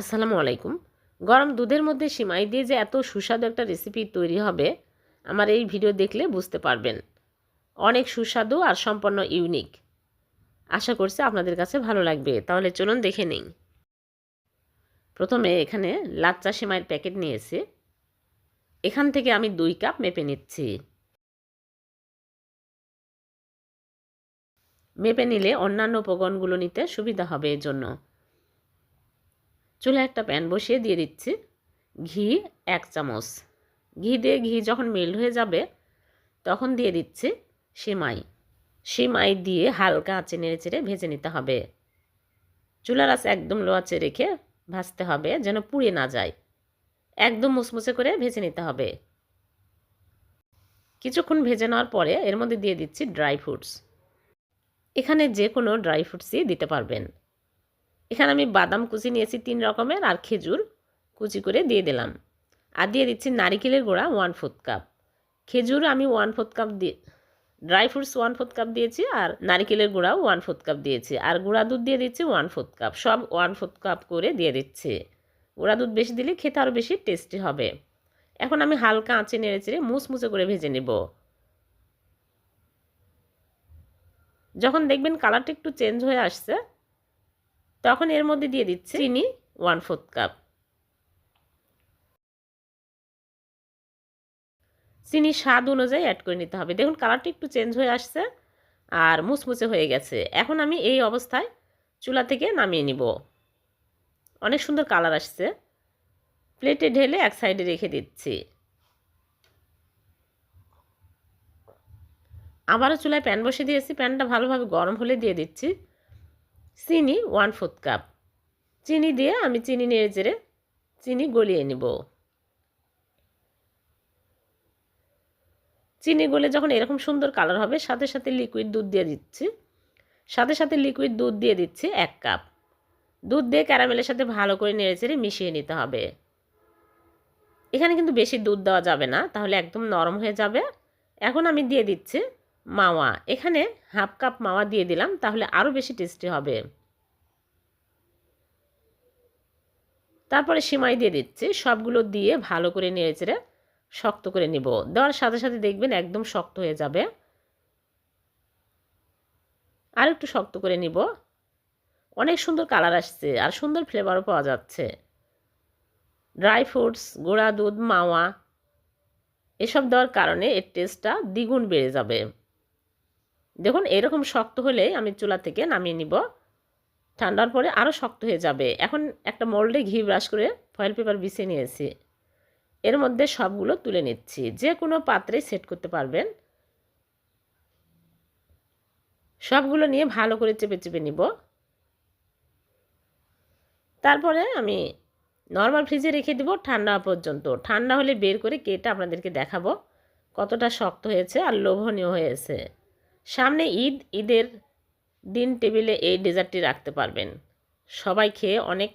আসসালামু আলাইকুম। গরম দুধের মধ্যে সিমাই দিয়ে যে এত সুস্বাদু একটা রেসিপি তৈরি হবে, আমার এই ভিডিও দেখলে বুঝতে পারবেন। অনেক সুস্বাদু আর সম্পন্ন ইউনিক আশা করছি আপনাদের কাছে ভালো লাগবে। তাহলে চলুন দেখে নিই। প্রথমে এখানে লাচ্চা সিমাইয়ের প্যাকেট নিয়েছি। এখান থেকে আমি দুই কাপ মেপে নিচ্ছি। মেপে নিলে অন্যান্য উপকরণগুলো নিতে সুবিধা হবে এর জন্য। চুলে একটা প্যান বসিয়ে দিয়ে দিচ্ছি। ঘি এক চামচ। ঘি দিয়ে ঘি যখন মেল্ট হয়ে যাবে, তখন দিয়ে দিচ্ছি সিমাই। সিমাই দিয়ে হালকা আঁচে নেড়ে চেড়ে ভেজে নিতে হবে। চুলার আঁচ একদম লো আঁচে রেখে ভাজতে হবে যেন পুড়ে না যায়। একদম মুচমুচে করে ভেজে নিতে হবে। কিছুক্ষণ ভেজে নেওয়ার পরে এর মধ্যে দিয়ে দিচ্ছি ড্রাই ফ্রুটস এখানে যে কোনো ড্রাই ফ্রুটসই দিতে পারবেন। এখানে আমি বাদাম কুচি নিয়েছি তিন রকমের আর খেজুর কুচি করে দিয়ে দিলাম। আর দিয়ে দিচ্ছি নারিকেলের গোড়া ওয়ান ফোর্থ কাপ খেজুর আমি ওয়ান ফোর্থ কাপ দিয়ে dry fruits one fourth cup দিয়েছি আর নারিকেলের গুঁড়াও ওয়ান ফোর্থ কাপ দিয়েছি। আর গুঁড়া দুধ দিয়ে দিচ্ছি ওয়ান ফোর্থ কাপ সব ওয়ান ফোর্থ কাপ করে দিয়ে দিচ্ছি। গুঁড়া দুধ বেশি দিলে খেতে আরও বেশি টেস্টি হবে। এখন আমি হালকা আঁচে নেড়ে চেড়ে মুচমুচে করে ভেজে নেব। যখন দেখবেন কালারটা একটু চেঞ্জ হয়ে আসছে তখন এর মধ্যে দিয়ে দিচ্ছি চিনি। One fourth cup. চিনি স্বাদ অনুযায়ী অ্যাড করে নিতে হবে। দেখুন কালারটা একটু চেঞ্জ হয়ে আসছে আর মুচমুচে হয়ে গেছে। এখন আমি এই অবস্থায় চুলা থেকে নামিয়ে নিব। অনেক সুন্দর কালার আসছে। প্লেটে ঢেলে এক সাইডে রেখে দিচ্ছি। আবারও চুলায় প্যান বসে দিয়েছি। প্যানটা ভালোভাবে গরম হলে দিয়ে দিচ্ছি। চিনি ওয়ান ফোর্থ কাপ চিনি দিয়ে আমি চিনি নেড়ে চেড়ে চিনি গলিয়ে নিব। চিনি গলে যখন এরকম সুন্দর কালার হবে, সাথে সাথে লিকুইড দুধ দিয়ে দিচ্ছি। সাথে সাথে লিকুইড দুধ দিয়ে দিচ্ছি এক কাপ দুধ দিয়ে ক্যারামেলের সাথে ভালো করে নেড়ে চেড়ে মিশিয়ে নিতে হবে। এখানে কিন্তু বেশি দুধ দেওয়া যাবে না, তাহলে একদম নরম হয়ে যাবে। এখন আমি দিয়ে দিচ্ছি মাওয়া। এখানে হাফ কাপ মাওয়া দিয়ে দিলাম, তাহলে আরও বেশি টেস্টি হবে। তারপরে সিমাই দিয়ে দিচ্ছি, সবগুলো দিয়ে ভালো করে নেড়ে চেড়ে শক্ত করে নিব। দেওয়ার সাথে সাথে দেখবেন একদম শক্ত হয়ে যাবে। আর একটু শক্ত করে নিব। অনেক সুন্দর কালার আসছে আর সুন্দর ফ্লেভারও পাওয়া যাচ্ছে। ড্রাই ফ্রুটস গোড়া দুধ, মাওয়া, এসব দেওয়ার কারণে এর টেস্টটা দ্বিগুণ বেড়ে যাবে। দেখুন, এরকম শক্ত হলে আমি চুলা থেকে নামিয়ে নিব। ঠান্ডার পরে আরও শক্ত হয়ে যাবে। এখন একটা মোল্ডে ঘি ব্রাশ করে ফয়েল পেপার বিছিয়ে নিয়েছি। এর মধ্যে সবগুলো তুলে নিচ্ছি। যে কোনো পাত্রে সেট করতে পারবেন। সবগুলো নিয়ে ভালো করে চেপে চেপে নিব। তারপরে আমি নর্মাল ফ্রিজে রেখে দেবো ঠান্ডা পর্যন্ত। ঠান্ডা হলে বের করে কেটে আপনাদেরকে দেখাবো কতটা শক্ত হয়েছে আর লোভনীয় হয়েছে। সামনে ঈদ, ঈদের দিন টেবিলে এই ডেজার্টটি রাখতে পারবেন। সবাই খেয়ে অনেক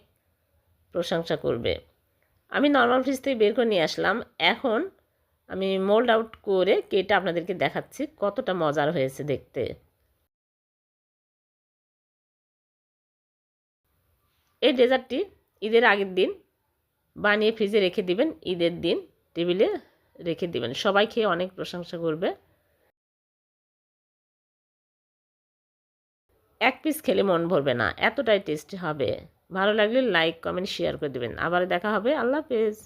প্রশংসা করবে। আমি নর্মাল ফ্রিজ থেকে বের করে নিয়ে আসলাম। এখন আমি মোল্ড আউট করে কেটে আপনাদেরকে দেখাচ্ছি কতটা মজার হয়েছে দেখতে। এই ডেজার্টটি ঈদের আগের দিন বানিয়ে ফ্রিজে রেখে দিবেন, ঈদের দিন টেবিলে রেখে দিবেন। সবাই খেয়ে অনেক প্রশংসা করবে। এক পিস খেলে মন ভরবে না। এতটাই টেস্টি হবে। ভালো লাগলে লাইক কমেন্ট শেয়ার করে দেবেন। আবার দেখা হবে। আল্লাহ হাফেজ।